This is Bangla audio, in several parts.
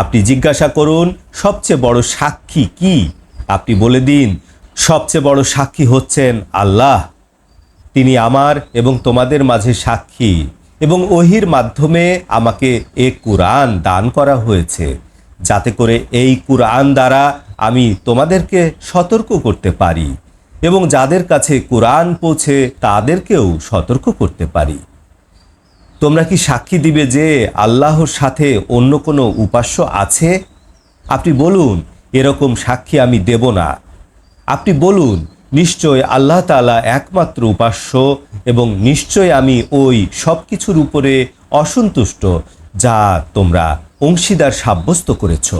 আপনি জিজ্ঞাসা করুন, সবচেয়ে বড় সাক্ষী কি? আপনি বলে দিন, সবচেয়ে বড় সাক্ষী হচ্ছেন আল্লাহ। তিনি আমার এবং তোমাদের মাঝে সাক্ষী এবং ওহির মাধ্যমে আমাকে এ কুরআন দান করা হয়েছে, যাতে করে এই কুরআন দ্বারা আমি তোমাদেরকে সতর্ক করতে পারি এবং যাদের কাছে কুরআন পৌঁছে তাদেরকেও সতর্ক করতে পারি। তোমরা কি সাক্ষী দিবে যে আল্লাহর সাথে অন্য কোনো উপাস্য আছে? আপনি বলুন, এরকম সাক্ষী আমি দেব না। আপনি বলুন, নিশ্চয় আল্লাহ তাআলা একমাত্র উপাস্য এবং নিশ্চয় আমি ওই সব কিছুর উপরে অসন্তুষ্ট যা তোমরা অংশীদার সাব্যস্ত করেছ।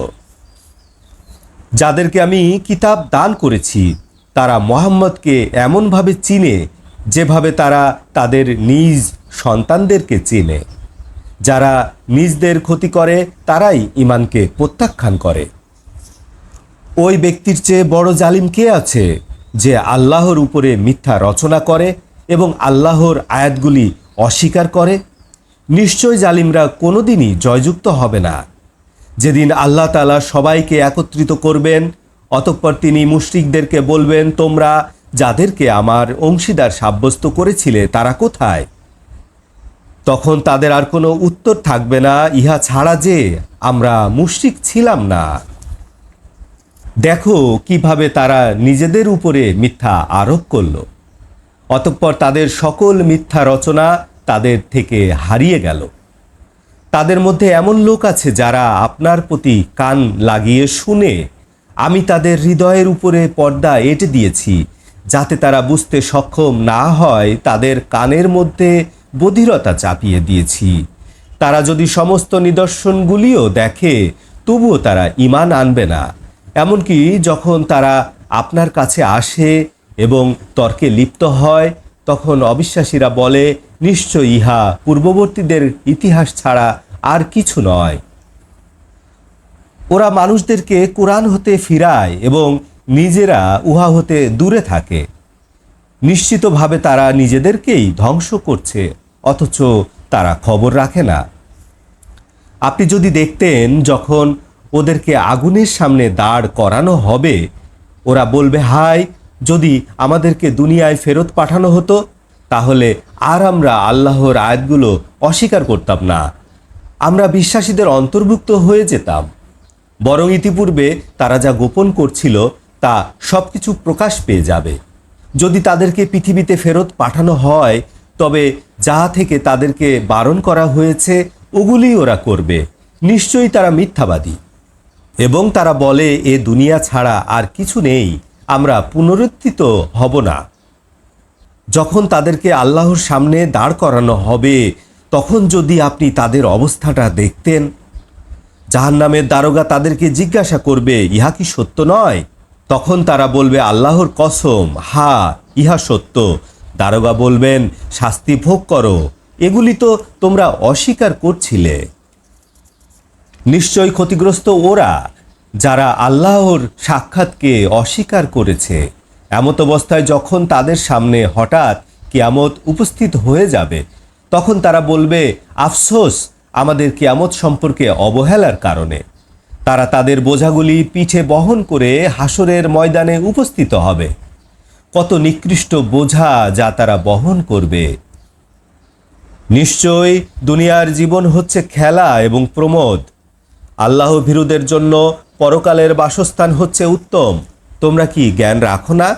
যাদেরকে আমি কিতাব দান করেছি, তারা মোহাম্মদকে এমনভাবে চিনে যেভাবে তারা তাদের নিজ সন্তানদেরকে চেনে। যারা নিজদের ক্ষতি করে, তারাই ইমানকে প্রত্যাখ্যান করে। ওই ব্যক্তির চেয়ে বড় জালিম কে আছে যে আল্লাহর উপরে মিথ্যা রচনা করে এবং আল্লাহর আয়াতগুলি অস্বীকার করে? নিশ্চয় জালিমরা কোনোদিনই জয়যুক্ত হবে না। যেদিন আল্লাহ তালা সবাইকে একত্রিত করবেন, অতঃপর তিনি মুশরিকদেরকে বলবেন, তোমরা যাদেরকে আমার অংশীদার সাব্যস্ত করেছিলে, তারা কোথায়? তখন তাদের আর কোনো উত্তর থাকবে না। ইহা ছাড়া যে আমরা মুশরিক ছিলাম না। দেখো কীভাবে তারা নিজেদের উপরে মিথ্যা আরোপ করল। অতঃপর তাদের সকল মিথ্যা রচনা তাদের থেকে হারিয়ে গেল। তাদের মধ্যে এমন লোক আছে যারা আপনার প্রতি কান লাগিয়ে শুনে, আমি তাদের হৃদয়ের উপরে পর্দা এঁটে দিয়েছি, যাতে তারা বুঝতে সক্ষম না হয় তাদের কানের মধ্যে বধিরতা চাপিয়ে দিয়েছি। তারা যদি সমস্ত নিদর্শনগুলিও দেখে, তবুও তারা ইমান আনবে না। এমনকি যখন তারা আপনার কাছে আসে এবং তর্কে লিপ্ত হয়, তখন অবিশ্বাসীরা বলে, নিশ্চয় ইহা পূর্ববর্তীদের ইতিহাস ছাড়া আর কিছু নয়। ওরা মানুষদেরকে কোরআন হতে ফিরায় এবং নিজেরা উহা হতে দূরে থাকে। নিশ্চিতভাবে তারা নিজেদেরকেই ধ্বংস করছে। অথচ তারা খবর রাখে না। আপনি যদি দেখতেন যখন ওদেরকে আগুনের সামনে দাঁড় করানো হবে, ওরা বলবে হাই যদি আমাদেরকে দুনিয়ায় ফেরত পাঠানো হতো, তাহলে আর আমরা আল্লাহর আয়াতগুলো অস্বীকার করতাম না। আমরা বিশ্বাসীদের অন্তর্ভুক্ত হয়ে যেতাম। বরং ইতিপূর্বে তারা যা গোপন করছিল, তা সব কিছু প্রকাশ পেয়ে যাবে। যদি তাদেরকে পৃথিবীতে ফেরত পাঠানো হয় তবে যা থেকে তাদেরকে বারণ করা হয়েছে, ওগুলি ওরা করবে। নিশ্চয়ই তারা মিথ্যাবাদী। এবং তারা বলে, এ দুনিয়া ছাড়া আর কিছু নেই, আমরা পুনরুত্থিত হব না। যখন তাদেরকে আল্লাহর সামনে দাঁড় করানো হবে, তখন যদি আপনি তাদের অবস্থাটা দেখতেন, জাহান্নামের দারোগা তাদেরকে জিজ্ঞাসা করবে, ইহা কি সত্য নয়? তখন তারা বলবে, আল্লাহর কসম, হা, ইহা সত্য। দারোগা বলবেন, শাস্তি ভোগ করো। এগুলি তো তোমরা অস্বীকার করছিলে। নিশ্চয় ক্ষতিগ্রস্ত ওরা, যারা আল্লাহর সাক্ষাৎকে অস্বীকার করেছে। এমত অবস্থায় যখন তাদের সামনে হঠাৎ কিয়ামত উপস্থিত হয়ে যাবে, তখন তারা বলবে, আফসোস, আমাদের কিয়ামত সম্পর্কে অবহেলার কারণে। তারা তাদের বোঝাগুলি পিঠে বহন করে হাসরের ময়দানে উপস্থিত হবে। কত নিকৃষ্ট বোঝা যা তারা বহন করবে। নিশ্চয় দুনিয়ার জীবন হচ্ছে খেলা এবং প্রমোদ। আল্লাহ ভীরুদের জন্য পরকালের বাসস্থান হচ্ছে উত্তম। তোমরা কি জ্ঞান রাখো না?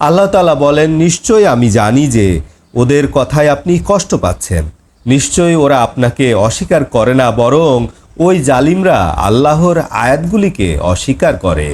আল্লাহ তালা বলেন নিশ্চয় আমি জানি যে ওদের কথায় আপনি কষ্ট পাচ্ছেন। নিশ্চয়ই ওরা আপনাকে অস্বীকার করে না, বরং ওই জালিমরা আল্লাহর আয়াতগুলিকে অস্বীকার করে।